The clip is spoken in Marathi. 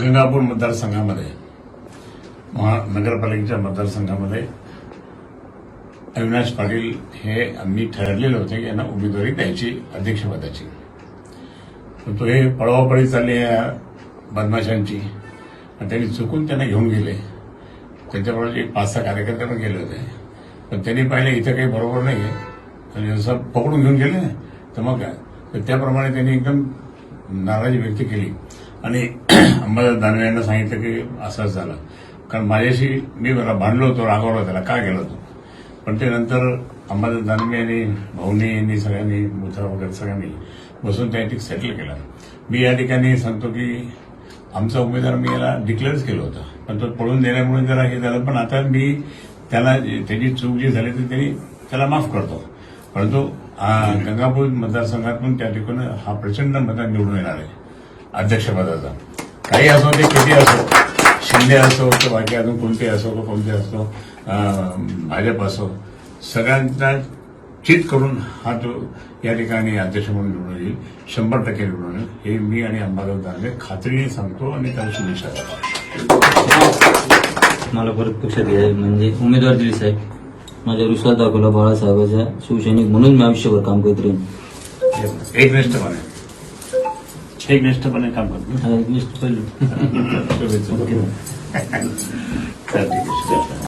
गंगापूर मतदारसंघामध्ये महा नगरपालिकेच्या मतदारसंघामध्ये अविनाश पाटील हे आम्ही ठरलेले होते की यांना उमेदवारी द्यायची अध्यक्षपदाची. तो हे पळवापळी चालली आहे या बदमाशांची. आणि त्यांनी चुकून त्यांना घेऊन गेले. त्यांच्याबरोबर एक पाच सहा कार्यकर्ते पण गेले होते. पण त्यांनी पाहिले इथं काही बरोबर नाही आहे आणि असं पकडून घेऊन गेले तर मग काय? तर त्याप्रमाणे त्यांनी एकदम नाराजी व्यक्त केली. आणि अंबादास दानवे यांना सांगितलं की असंच झालं. कारण माझ्याशी मी मला भांडलो होतो रागावलो त्याला का गेलो होतो पण ते नंतर अंबादास दानवे यांनी भाऊनी यांनी सगळ्यांनी मुथा वगैरे सगळ्यांनी बसून त्या ठिकाणी सेटल केला. मी या ठिकाणी सांगतो की आमचा उमेदवार मी याला डिक्लेअरच केलं होतं. पण तो पळून देण्यामुळे जरा हे झालं. पण आता मी त्याला त्याची चूक जी झाली ती त्यांनी त्याला माफ करतो. परंतु गंगापूर मतदारसंघातून त्या ठिकाणी हा प्रचंड मतदार निवडून येणार आहे. अध्यक्षपदाचा. काही असो ते किती असो शिंदे असो तर बाकी अजून कोणते असो का कोणते असो भाजप असो सगळ्यांचा चित करून हा जो या ठिकाणी अध्यक्ष म्हणून निवडून येईल शंभर टक्के निवडून येईल हे मी आणि अंबादास दानवे खात्रीने सांगतो आणि त्याला शुभेच्छा देतो. मला परत पक्षात घ्यायचं म्हणजे उमेदवार दिली साहेब माझ्या विश्वास दाखवला बाळासाहेबाच्या शिवसैनिक म्हणून मी आयुष्यभर काम करत राहीन. एक निष्ठपणे एक निष्ठपणे काम करतो हा,